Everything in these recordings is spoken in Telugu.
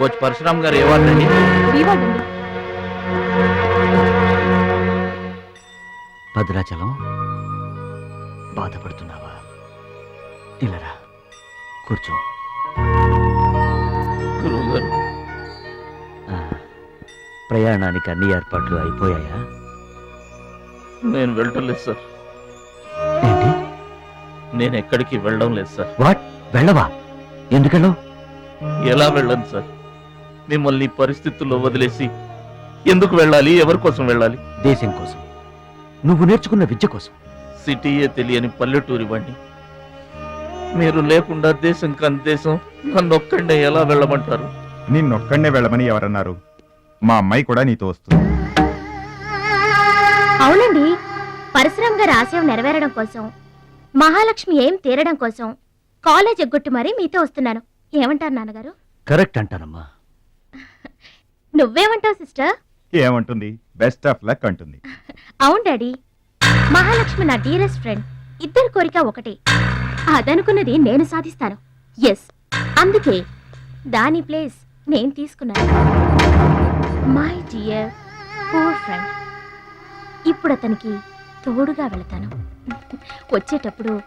కోచ్ పరశురామ్ గారు ఇవ్వండి భద్రాచలం బాధపడుతున్నావా? ఇలారా కూర్చో. ప్రయాణానికి అన్ని ఏర్పాట్లు అయిపోయాయా? నేను వెళ్ళటం లేదు సార్. ఏంటి? నేను ఎక్కడికి వెళ్ళడం లేదు సార్. వాట్? వెళ్ళవా? ఎందుకెళ్ళవు ఎలా వెళ్ళను సార్? మిమ్మల్ని పరిస్థితుల్లో వదిలేసి ఎందుకు వెళ్ళాలి? ఎవరి కోసం వెళ్ళాలి? దేశం కోసం. నువ్వు నేర్చుకున్న విద్య కోసం. సిటీయే తెలియని పల్లెటూరి వాణ్ణి. మీరు లేకుండా దేశం కాని దేశం నన్ను ఒక్కడే ఎలా వెళ్ళమంటారు? నిన్నొక్కడే వెళ్ళమని ఎవరన్నారు? మా అమ్మాయి కూడా నీతో వస్తుంది. అవునండి. పరశురామ్ గారి ఆశయం నెరవేరడం కోసం మహాలక్ష్మి ఏం తీరడం కోసం కాలేజ్ ఎగ్గొట్టు మరీ మీతో వస్తున్నాను. ఏమంటారు నాన్నగారు? కరెక్ట్ అంటానమ్మా. నువ్వేమంటావు సిస్టర్? ఏమంటుంది? బెస్ట్ ఆఫ్ లక్ అంటుంది. అవును డాడీ. మహాలక్ష్మి నా డీరెస్ట్ ఫ్రెండ్. ఇద్దరి కోరిక ఒకటే. అదనుకున్నది నేను సాధిస్తాను. ఎస్ అందుకే దాని ప్లేస్ నేను తీసుకున్నాను. మై డియర్ పూర్ ఫ్రెండ్ ఇప్పుడు అతనికి తోడుగా వెళతాను. వచ్చేటప్పుడు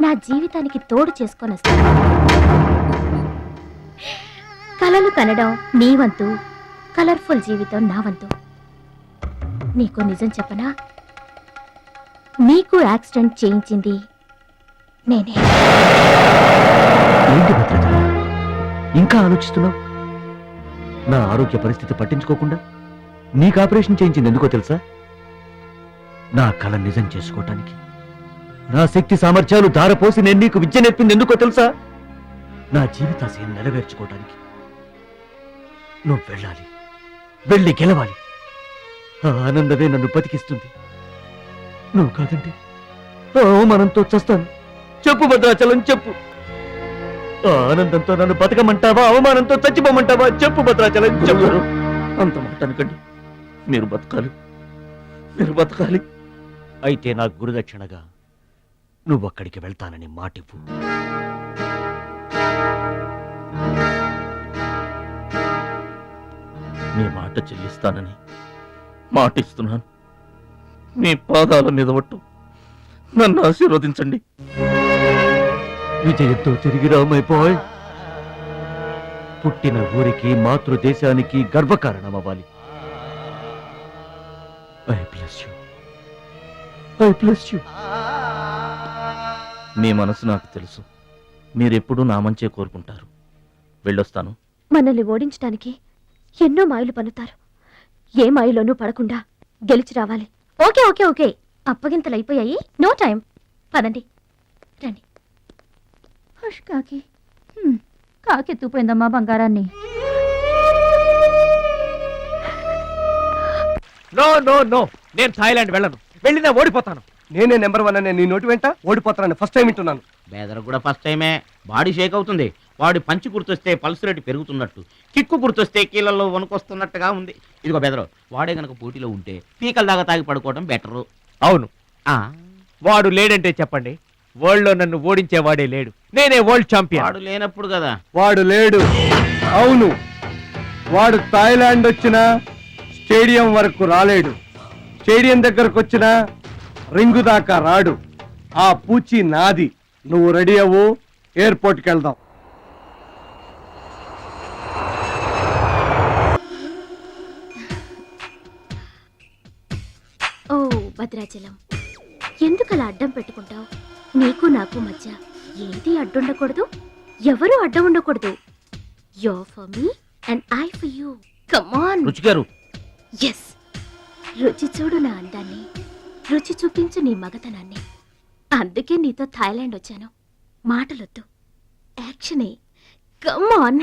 నా జీవితానికి తోడు చేసుకొని వస్తాను. కలలు కనడం నీ వంతు. కలర్ఫుల్ జీవితం నా వంతు. నీకు నిజం చెప్పనా? నీకు యాక్సిడెంట్ చేయించింది నేనే. ఏంటి ఇంకా ఆలోచిస్తున్నావు? నా ఆరోగ్య పరిస్థితి పట్టించుకోకుండా నీకు ఆపరేషన్ చేయించింది ఎందుకో తెలుసా? నా కళ నిజం చేసుకోవటానికి నా శక్తి సామర్థ్యాలు ధారపోసి నేను నీకు విద్య నేర్పింది ఎందుకో తెలుసా? నా జీవితాశయం నెరవేర్చుకోవటానికి నువ్వు వెళ్ళాలి. వెళ్ళి గెలవాలి. ఆ ఆనందమే నన్ను బతికిస్తుంది. నువ్వు కాదండి. ఆ అవమానంతో చస్తాను. చెప్పు భద్రాచలం చెప్పు. ఆ ఆనందంతో నన్ను బతకమంటావా అవమానంతో చచ్చిపోమంటావా? చెప్పు భద్రాచలం చెప్పు. అంత మాట అనకండి. మీరు బతకాలి. మీరు బతకాలి. అయితే నా గురుదక్షిణగా నువ్వు అక్కడికి వెళ్తానని మాటివ్వు. మీ మాట చెల్లిస్తానని మాటిస్తున్నాను. మీ పాదాల మీద పట్టు నన్ను ఆశీర్వదించండి. విజయంతో తిరిగి రామైపోయ్ పుట్టిన ఊరికి మాతృదేశానికి గర్వకారణమవ్వాలి. I bless you I bless you మీ మనసు నాకు తెలుసు. మీరెప్పుడూ నా మంచే కోరుకుంటారు. వెళ్ళొస్తాను. మనల్ని ఓడించడానికి ఎన్నో మాయలు పన్నుతారు. ఏ మాయలోనూ పడకుండా గెలిచి రావాలి. Okay okay okay. అప్పగింతలు అయిపోయాయి నో టైం. పదండి. రండి. హష్ కాకి. కాకెత్తుపోయిందమ్మా బంగారాన్ని. No no no. నేను థాయిలాండ్ వెళ్ళను. వెళ్ళినా ఓడిపోతాను. నేనే నెంబర్ వన్ అనే నీ నోటి వెంట ఓడిపోతానని ఫస్ట్ టైం వింటున్నాను. బేదర్ కూడా ఫస్ట్ టైమే. బాడీ షేక్ అవుతుంది. వాడి పంచి గుర్తొస్తే పల్స్ రేటు పెరుగుతున్నట్టు కిక్కు గుర్తొస్తే కీళ్ళల్లో వణుకొస్తున్నట్టుగా ఉంది. ఇదిగో బెదరు వాడే గనక పోటీలో ఉంటే పీకల దాకా తాగి పడుకోవడం బెటరు. అవును. వాడు లేడంటే చెప్పండి వరల్డ్లో నన్ను ఓడించేవాడే లేడు. నేనే వరల్డ్ ఛాంపియన్. వాడు లేనప్పుడు కదా. వాడు లేడు. అవును. వాడు థాయిలాండ్ వచ్చినా స్టేడియం వరకు రాలేడు. స్టేడియం దగ్గరకు వచ్చినా రింగు దాకా రాడు. ఆ పూచి నాది. నువ్వు రెడీ అవ్వు ఎయిర్పోర్ట్కి వెళ్దాం. భద్రాచలం. ఎందుకలా అడ్డం పెట్టుకుంటావు? నీకు నాకు మధ్య ఏది అడ్డుండకూడదు? ఎవరు అడ్డం ఉండకూడదు? You for me and I for you come on Ruchi గారు. ఎస్ రుచి చూడు నా అందాన్ని. రుచి చూపించు నీ మగతనాన్ని. అందుకే నీతో థాయిలాండ్ వచ్చాను. మాటలొద్దు. యాక్షనే. కమాన్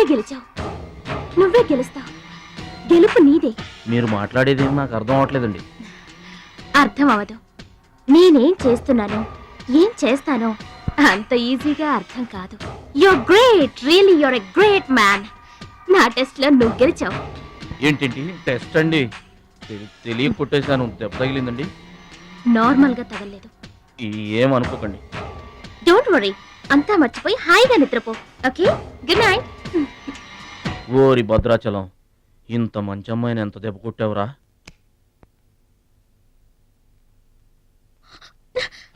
నువ్వే గెలిచావు. నువ్వే గెలుస్తావు. గెలుపు నీదే. మీరు మాట్లాడేది ఏం నాకు అర్థం అవట్లేదండి అర్థం అవదు నేనేం చేస్తున్నానో? ఏం చేస్తానో? అంత ఈజీగా అర్థం కాదు. You're great really you're a great man నా టెస్ట్లో నువ్వు గెలిచావు. ఏంటండి? టెస్ట్ అండి. తెలియ కొట్టేశాను. దెబ్బ తగిలిందండి. నార్మల్గా తగలేదు ఏమనుకోకండి డోంట్ వరీ అంతా మర్చిపోయి హాయిగా నిద్రపో. ఓకే? గుడ్ నైట్ ఓరి భద్రాచలం ఇంత మంచి అమ్మాయిని ఎంత దెబ్బ కొట్టావురా?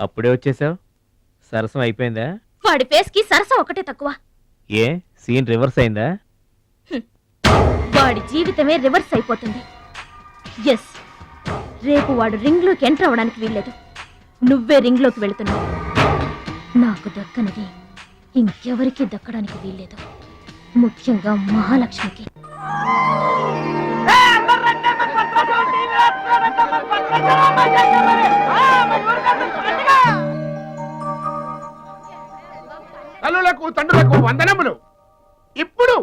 అప్పుడే వచ్చేసావు? సరసం అయిపోయిందా? వాడి ఫేస్కి సరసం ఒకటే తక్కువ. ఏ? సీన్ రివర్స్ అయిందా? వాడి జీవితమే రివర్స్ అయిపోతుంది. ఎస్ రేపు వాడు రింగ్లోకి ఎంటర్ అవ్వడానికి వీల్లేదు. నువ్వే రింగ్లోకి వెళుతున్నావు. నాకు దక్కనది. ఇంకెవరికి దక్కడానికి వీల్లేదు. ముఖ్యంగా మహాలక్ష్మికి. తల్లులకు తండ్రులకు వందనములు. ఇప్పుడు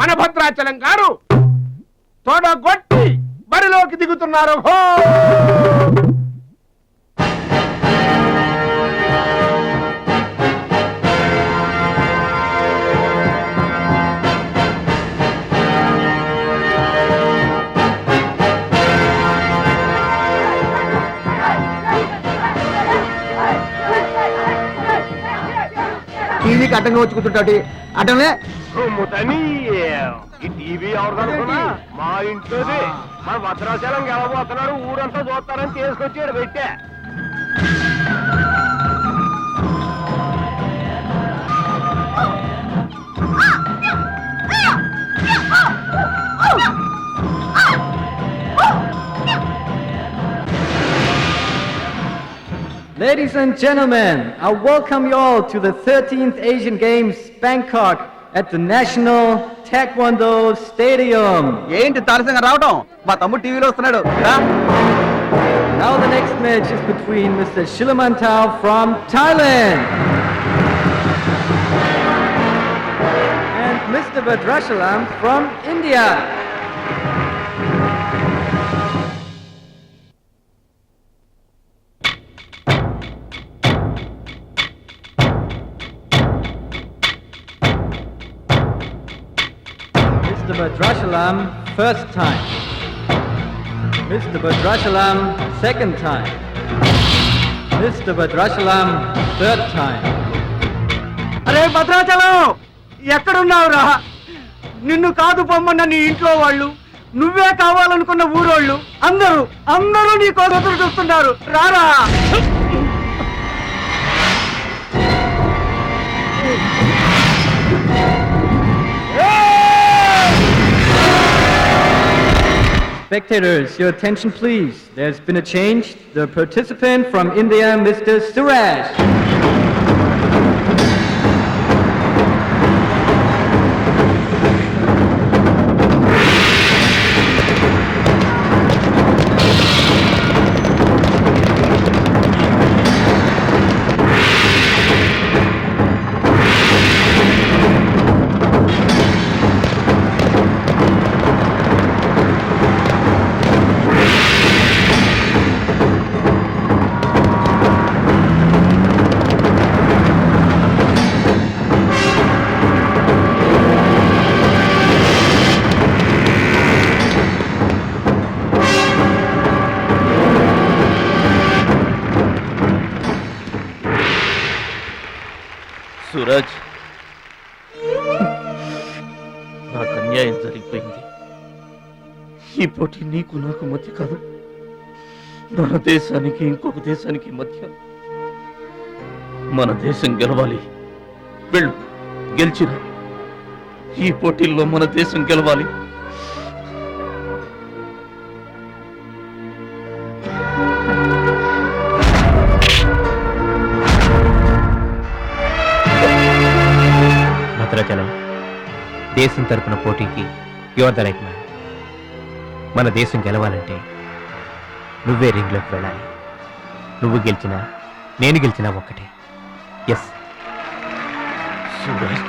మన భద్రాచలం గారు తోడగొట్టి బరిలోకి దిగుతున్నారు. హో! టీవీకి అడ్డంగా వచ్చి కూర్చుంటాడు ఎవరు మా ఇంట్లోది. మన భద్రాచలం గెలబోతున్నాడు ఊరంతా చూస్తారని తీసుకొచ్చాడు పెట్టే. Ladies and gentlemen, I welcome you all to the 13th Asian Games Bangkok at the National Taekwondo Stadium. ఏంటి తారసంగా రావటం మా తమ్ముడు టీవీలో వస్తున్నాడు రా. Now the next match is between Mr. Shilamantau from Thailand and Mr. Badrashalam from India. Badrashalam, first time. Mr. Badrashalam, second time. Mr. Badrashalam, third time. అరే భద్రాచలం ఎక్కడున్నావురా నిన్ను కాదు పొమ్మన్న నీ ఇంట్లో వాళ్ళు నువ్వే కావాలనుకున్న ఊరోళ్ళు అందరూ అందరూ నీ కోసం చూస్తున్నారు రారా Spectators, your attention please. There's been a change. The participant from India, Mr. Suraj. Yuvraj నాకు అన్యాయం జరిగిపోయింది. ఈ పోటీ నీకు నాకు మధ్య కాదు. మన దేశానికి ఇంకొక దేశానికి మధ్య మన దేశం గెలవాలి. వెళ్ళు గెలిచిన ఈ పోటీల్లో మన దేశం గెలవాలి. భద్రాచలం దేశం తరపున పోటీకి యువర్ ద రైట్ మ్యాన్. మన దేశం గెలవాలంటే నువ్వే రింగ్లోకి వెళ్ళాలి. నువ్వు గెలిచినా నేను గెలిచినా ఒక్కటే. ఎస్ సూరజ్